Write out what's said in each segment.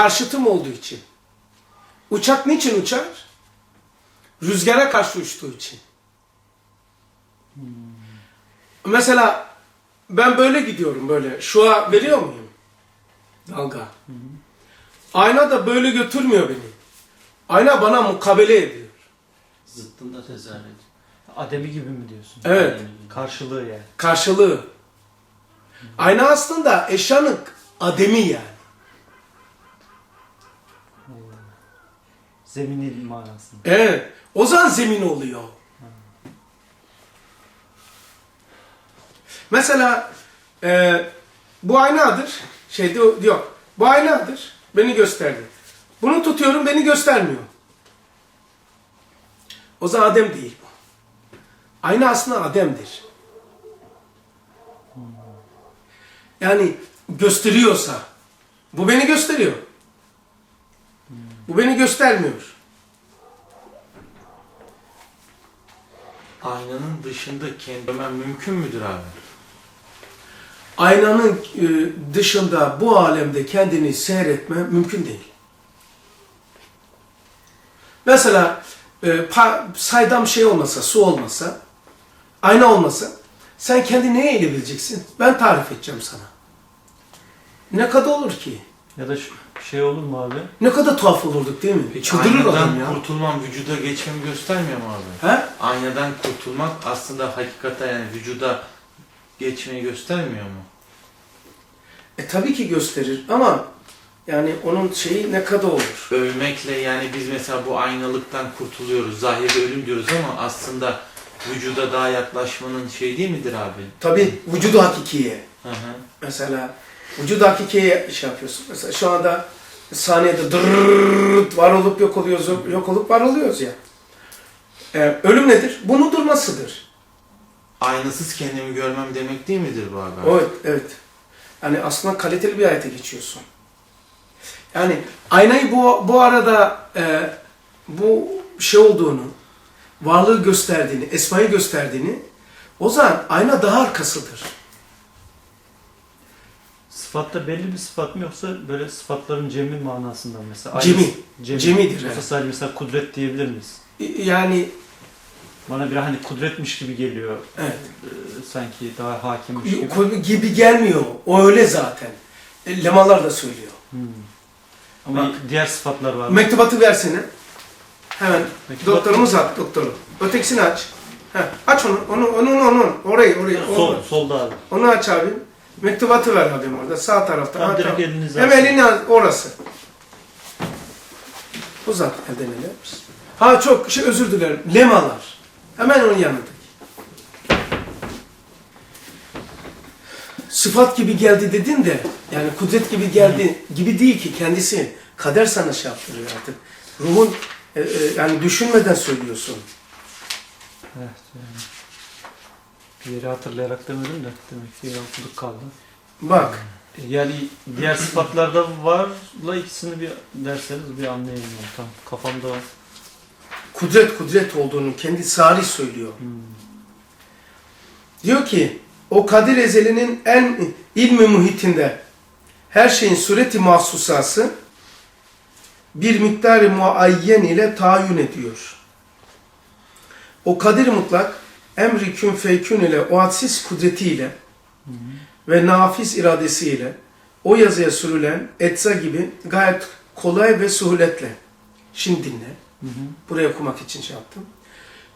karşıtım olduğu için. Uçak niçin uçar? Rüzgara karşı uçtuğu için. Mesela ben böyle gidiyorum böyle. Şua veriyor muyum? Dalga. Ayna da böyle götürmüyor beni. Ayna bana mukabele ediyor. Zıttında tezahür. Ademi gibi mi diyorsun? Evet. Karşılığı yani. Karşılığı. Ayna aslında eşyanın ademi yani. Zemini manasında. Evet. O zaman zemin oluyor. Mesela e, bu aynadır. Şey diyor, yok. Bu aynadır. Beni gösterdi. Bunu tutuyorum beni göstermiyor. O zaman adem değil bu. Ayna aslında ademdir. Yani gösteriyorsa. Bu beni gösteriyor. Bu beni göstermiyor. Aynanın dışında kendi görmen mümkün müdür abi? aynanın e, dışında bu alemde kendini seyretme mümkün değil. Mesela e, saydam şey olmasa, su olmasa, ayna olmasa sen kendi neye eğilebileceksin? Ben tarif edeceğim sana. Ne kadar olur ki? Ya da şu şey olur mu abi? Ne kadar tuhaf olurduk değil mi? Peki Çıldırır aynadan adam ya. kurtulmam vücuda geçmemi göstermiyor mu abi? He? Aynadan kurtulmak aslında hakikate yani vücuda geçmeyi göstermiyor mu? E tabii ki gösterir ama yani onun şeyi ne kadar olur? Ölmekle yani biz mesela bu aynalıktan kurtuluyoruz. Zahirde ölüm diyoruz ama aslında vücuda daha yaklaşmanın şey değil midir abi? Tabii vücudu hakikiye. Hı hı. Mesela vücudu hakikiye şey yapıyorsun. Mesela şu anda saniyede dırrrrt var olup yok oluyoruz, yok olup var oluyoruz ya. Ee, ölüm nedir? Bunun durmasıdır. Aynasız kendimi görmem demek değil midir bu abi? Evet, evet. Yani aslında kaliteli bir hayata geçiyorsun. Yani aynayı bu, bu arada e, bu şey olduğunu, varlığı gösterdiğini, esmayı gösterdiğini, o zaman ayna daha arkasıdır. Sıfatta belli bir sıfat mı yoksa böyle sıfatların cemi manasında mı mesela? Cemi. Cemi. Cemidir, Yoksa sadece mesela kudret diyebilir miyiz? Yani Bana bir hani kudretmiş gibi geliyor. evet. Ee, sanki daha hakimmiş gibi. Gibi, gelmiyor. O öyle zaten. E, Lemalar da söylüyor. Hmm. Ama Bak. diğer sıfatlar var. Mektubatı versene. Hemen. Mektubat- Doktorumuz at doktoru. Ötekisini aç. Heh, aç onu. Onu, onu, onu, onu. Orayı, orayı. Sol, Onu, solda abi. onu aç abi. Mektubatı ver abim orada. Sağ tarafta. Ha, direkt tamam. elinizi Hem elini orası. Uzat elden ele. Ha çok şey özür dilerim. Lemalar. Hemen onun yanındaki. Sıfat gibi geldi dedin de yani kudret gibi geldi gibi değil ki kendisi kader sana şey yaptırıyor artık. Ruhun e, e, yani düşünmeden söylüyorsun. Evet. Yani. Bir yeri hatırlayarak demedim de demek ki yansıdık kaldı. Bak Yani diğer sıfatlarda varla ikisini bir derseniz bir anlayayım yani. Tam kafamda kudret kudret olduğunu kendi Sari söylüyor. hmm. Diyor ki o Kadir Ezeli'nin en ilmi muhitinde her şeyin sureti mahsusası bir miktarı muayyen ile tayin ediyor. O Kadir mutlak emri kün feykün ile o hadsiz kudretiyle ve nafiz iradesiyle o yazıya sürülen etza gibi gayet kolay ve suhuletle. Şimdi dinle. Hı hı. Buraya okumak için şey yaptım.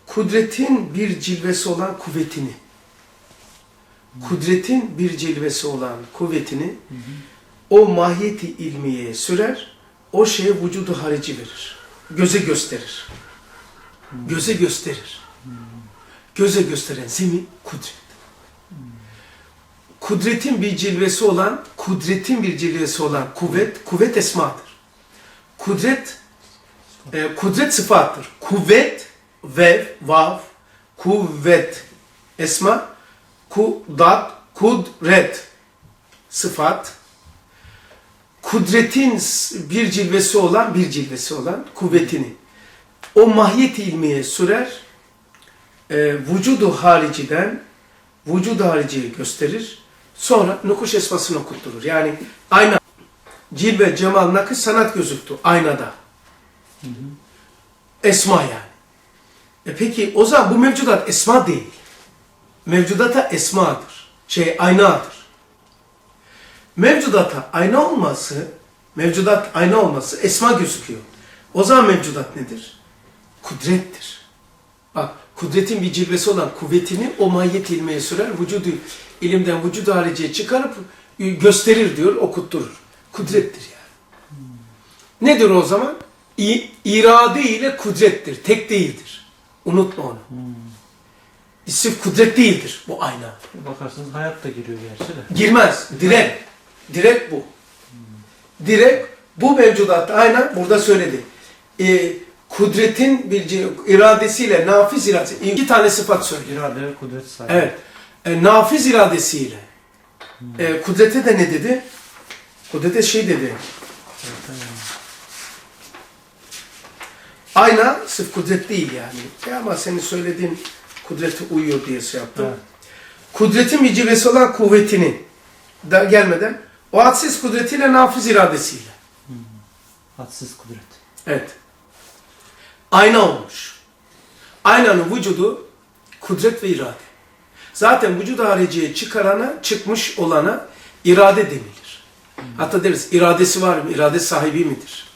Kudretin bir cilvesi olan kuvvetini, kudretin bir cilvesi olan kuvvetini o mahiyeti ilmiyeye sürer, o şeye vücudu harici verir. Göze gösterir. Göze gösterir. Göze gösteren zemin kudret. Kudretin bir cilvesi olan, kudretin bir cilvesi olan kuvvet, kuvvet esmadır. Kudret e, kudret sıfattır. Kuvvet ve vav, kuvvet esma, kudat, kudret sıfat. Kudretin bir cilvesi olan, bir cilvesi olan kuvvetini o mahiyet ilmiye sürer, e, vücudu hariciden vücudu hariciyi gösterir, sonra nukuş esmasını okutturur. Yani ayna cilve, cemal, nakış, sanat gözüktü aynada. Esma yani. E peki o zaman bu mevcudat esma değil. Mevcudata esmadır. Şey aynadır. Mevcudata ayna olması, mevcudat ayna olması esma gözüküyor. O zaman mevcudat nedir? Kudrettir. Bak kudretin bir cilvesi olan kuvvetini o mahiyet ilmeye sürer, vücudu ilimden vücudu hariciye çıkarıp e, gösterir diyor, okutturur. Kudrettir yani. Nedir o zaman? İ, irade ile kudrettir, tek değildir. Unutma onu. Sırf kudret değildir bu ayna. Bakarsınız hayat da giriyor gerçi de. Girmez. Direkt. Direkt bu. Direkt bu mevcudatta aynen burada söyledi. Ee, kudretin bir iradesiyle nafiz iradesi iki tane sıfat söylüyor. İrade ve kudret sahibi. Evet. E, nafiz iradesiyle. E, kudrete de ne dedi? Kudrete şey dedi. Ayna sırf kudret değil yani. E ama senin söylediğin kudrete uyuyor diye şey yaptım. Evet. Kudretin bir cilvesi olan kuvvetini da gelmeden o hadsiz kudretiyle nafiz iradesiyle. Hadsiz kudret. Evet. Ayna olmuş. Aynanın vücudu kudret ve irade. Zaten vücudu hariciye çıkarana, çıkmış olana irade denilir. Hatta deriz iradesi var mı, irade sahibi midir?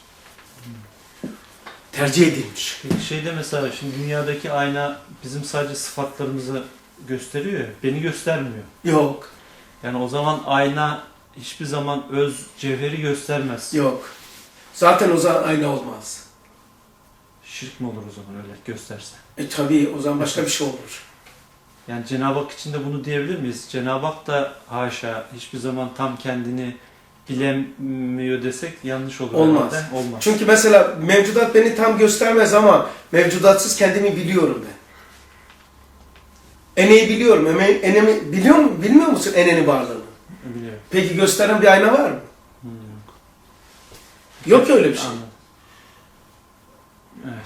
Tercih edilmiş. Peki şeyde mesela şimdi dünyadaki ayna bizim sadece sıfatlarımızı gösteriyor ya, beni göstermiyor. Yok, Yani o zaman ayna hiçbir zaman öz cevheri göstermez. yok. Zaten o zaman ayna olmaz. Şirk mi olur o zaman öyle gösterse? E tabii o zaman başka bir şey olur. Yani Cenab-ı Hak için de bunu diyebilir miyiz? Cenab-ı Hak da haşa hiçbir zaman tam kendini bilemiyor desek yanlış olur Olmaz. herhalde. Olmaz. Çünkü mesela mevcudat beni tam göstermez ama mevcudatsız kendimi biliyorum ben. Eneyi biliyorum. Ene, enemi biliyor mu? Bilmiyor musun eneni varlığını? Biliyorum. Peki gösteren bir ayna var mı? Hmm. Yok öyle bir şey. Anladım. Evet.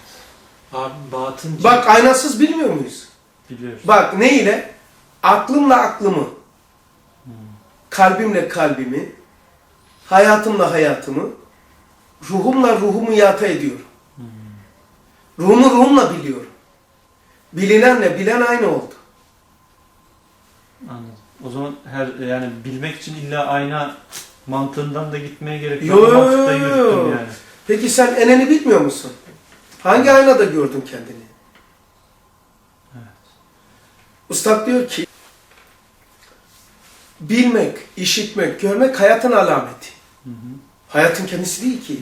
Abi batın Bak aynasız bilmiyor muyuz? Biliyoruz. Bak ne ile? Aklımla aklımı, Hmm. kalbimle kalbimi, hayatımla hayatımı, ruhumla ruhumu yata ediyorum. Hmm. Ruhumu ruhumla biliyorum. Bilinenle bilen aynı oldu. Anladım. O zaman her yani bilmek için illa ayna mantığından da gitmeye gerek Yo, yok. yo, yo, yo. yani. Peki sen eneni bilmiyor musun? Hangi aynada gördün kendini? Evet. Ustad diyor ki bilmek, işitmek, görmek hayatın alameti. Hı hı. Hayatın kendisi değil ki.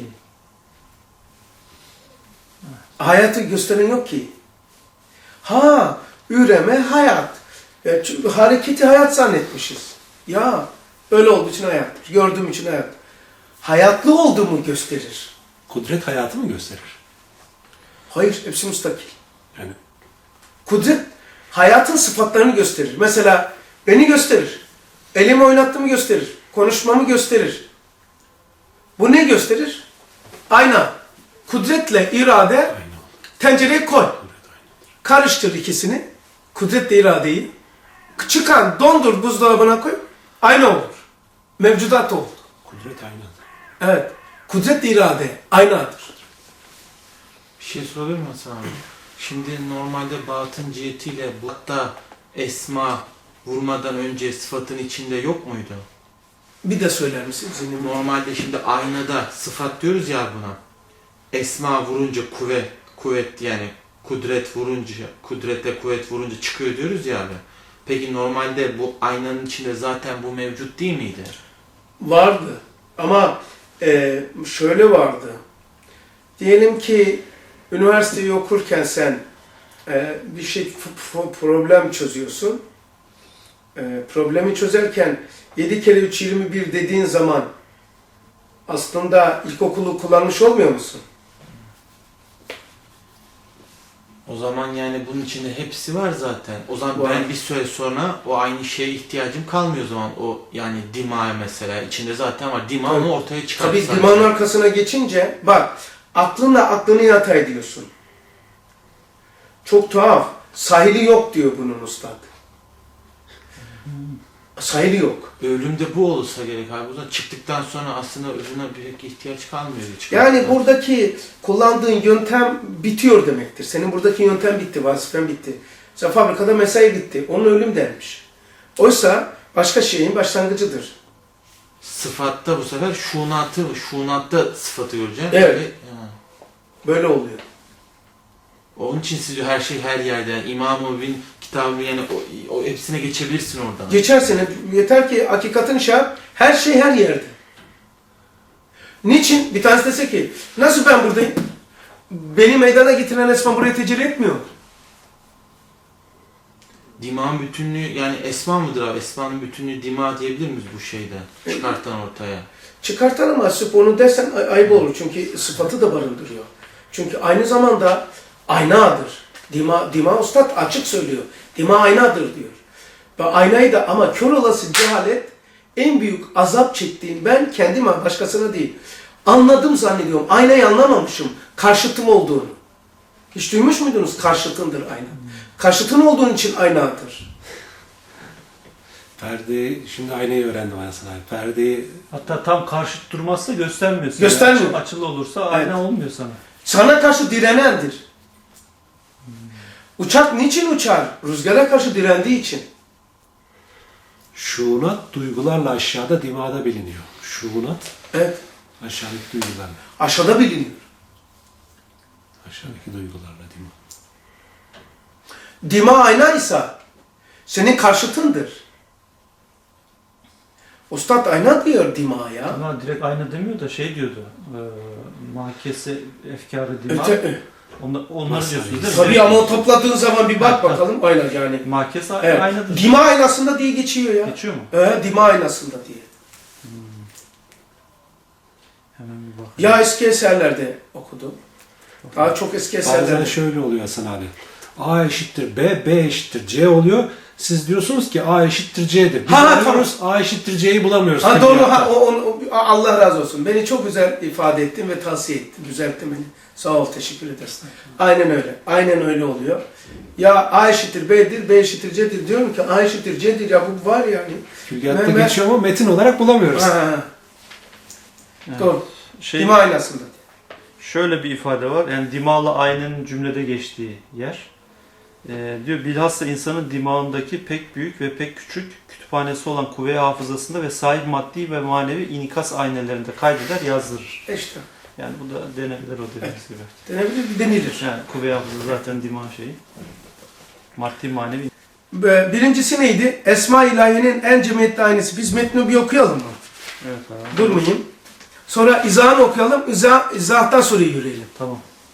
Hayatı gösteren yok ki. Ha, üreme hayat. Ya, çünkü hareketi hayat zannetmişiz. Ya, öyle olduğu için hayattır. Gördüğüm için hayat. Hayatlı olduğumu gösterir. Kudret hayatı mı gösterir? Hayır, hepsi müstakil. Yani Kudret hayatın sıfatlarını gösterir. Mesela beni gösterir. Elimi oynattığımı gösterir. Konuşmamı gösterir. Bu ne gösterir? Ayna. Kudretle irade tencereye koy. Karıştır ikisini. Kudretle iradeyi. Çıkan dondur buzdolabına koy. Aynı olur. Mevcudat oldu. Kudret aynı. Evet. Kudretle irade aynadır. Bir şey sorabilir miyim Hasan abi? Şimdi normalde batın cihetiyle hatta esma vurmadan önce sıfatın içinde yok muydu? Bir de söyler misin zihnimi? Normalde şimdi aynada sıfat diyoruz ya buna. Esma vurunca kuvvet, kuvvet yani kudret vurunca, kudretle kuvvet vurunca çıkıyor diyoruz ya abi. Peki normalde bu aynanın içinde zaten bu mevcut değil miydi? Vardı. Ama e, şöyle vardı. Diyelim ki üniversiteyi okurken sen e, bir şey problem çözüyorsun. E, problemi çözerken 7 kere 3 21 dediğin zaman aslında ilkokulu kullanmış olmuyor musun? O zaman yani bunun içinde hepsi var zaten. O zaman Var. ben bir süre sonra o aynı şeye ihtiyacım kalmıyor o zaman. O yani dima mesela içinde zaten var. Dima onu ortaya çıkartır. Tabii dimanın arkasına geçince bak aklınla aklını yata ediyorsun. Çok tuhaf. Sahili yok diyor bunun ustad. Sayılı yok. Ölümde bu olursa gerek abi. Buradan çıktıktan sonra aslında ölüme bir ihtiyaç kalmıyor. Hiç Yani buradaki kullandığın yöntem bitiyor demektir. Senin buradaki yöntem bitti, vazifen bitti. Mesela fabrikada mesai bitti. Onun ölüm denmiş. Oysa başka şeyin başlangıcıdır. Sıfatta bu sefer şunatı, şunatta sıfatı göreceğiz. Evet. Ve- ha. Böyle oluyor. Onun için siz her şey her yerde. Yani İmam-ı Bin kitabı yani o, o hepsine geçebilirsin oradan. Geçersene yeter ki hakikatin yap, her şey her yerde. Niçin? Bir tanesi dese ki, nasıl ben buradayım? Beni meydana getiren esma buraya tecelli etmiyor. Dimağın bütünlüğü yani esma mıdır abi? Esmanın bütünlüğü dima diyebilir miyiz bu şeyde? Çıkartan ortaya. Çıkartalım ama sırf onu dersen ay- ayıp olur. Çünkü sıfatı da barındırıyor. Çünkü aynı zamanda aynadır. Dima, Dima Ustad açık söylüyor. Dima aynadır diyor. Ve aynayı da ama kör olası cehalet en büyük azap çektiğim ben kendime başkasına değil. Anladım zannediyorum. Aynayı anlamamışım. Karşıtım olduğunu. Hiç duymuş muydunuz? Karşıtındır ayna. Karşıtın olduğun için aynadır. Perdeyi, şimdi aynayı öğrendim Hasan abi. Perdeyi Hatta tam karşıt durmazsa göstermiyor. sana. Göstermiyor. Açı- Açılı olursa ayna Evet. olmuyor sana. Sana karşı direnendir. Uçak niçin uçar? Rüzgara karşı direndiği için. şuunat duygularla aşağıda dimada biliniyor. Şuunat Evet. aşağıdaki duygularla. Aşağıda biliniyor. Aşağıdaki duygularla dima. Dima aynaysa senin karşıtındır. Ustad ayna diyor dimaya. Ama direkt ayna demiyor da şey diyordu. E, mahkese efkarı dima. Öte, Onlar, onları Nasıl diyorsunuz değil mi? tabii ama o topladığın zaman bir bak bakalım ayna yani. Mahkese a- Evet. aynadır. Dima aynasında diye geçiyor ya. Geçiyor mu? Ee, dima aynasında diye. Hemen bir bakayım. Ya eski eserlerde okudum. Daha çok eski Bazen eserlerde. şöyle oluyor Hasan abi. A eşittir B, B eşittir C oluyor. Siz diyorsunuz ki A eşittir C'dir. Biz Ha, arıyoruz A eşittir C'yi bulamıyoruz. Ha doğru ha o, o- Allah razı olsun. Beni çok güzel ifade ettin ve tavsiye ettin. Düzelttin beni. Sağ ol teşekkür ederiz. Aynen öyle. Aynen öyle oluyor. Ya A eşittir B'dir, B eşittir C'dir diyorum ki A eşittir C'dir ya bu var yani. Külliyatta Ben- ben- geçiyor ama metin olarak bulamıyoruz. Ha, ha. Evet. Doğru. Şey, Dima aynasında. Şöyle bir ifade var. Yani dimağla aynanın cümlede geçtiği yer. Ee, diyor bilhassa insanın dimağındaki pek büyük ve pek küçük kütüphanesi olan kuvve hafızasında ve sahip maddi ve manevi inikas aynelerinde kaydeder yazdırır. İşte. Yani bu da denebilir o dediğiniz gibi. Denebilir, denilir. Yani kuvve hafızası zaten dimağ şeyi. Maddi manevi. Birincisi neydi? Esma ilahiyenin en cemiyetli aynısı. Biz metni bir okuyalım mı? Evet abi. Durmayayım. Sonra izahını okuyalım. İzah, izahtan sonra yürüyelim. Tamam.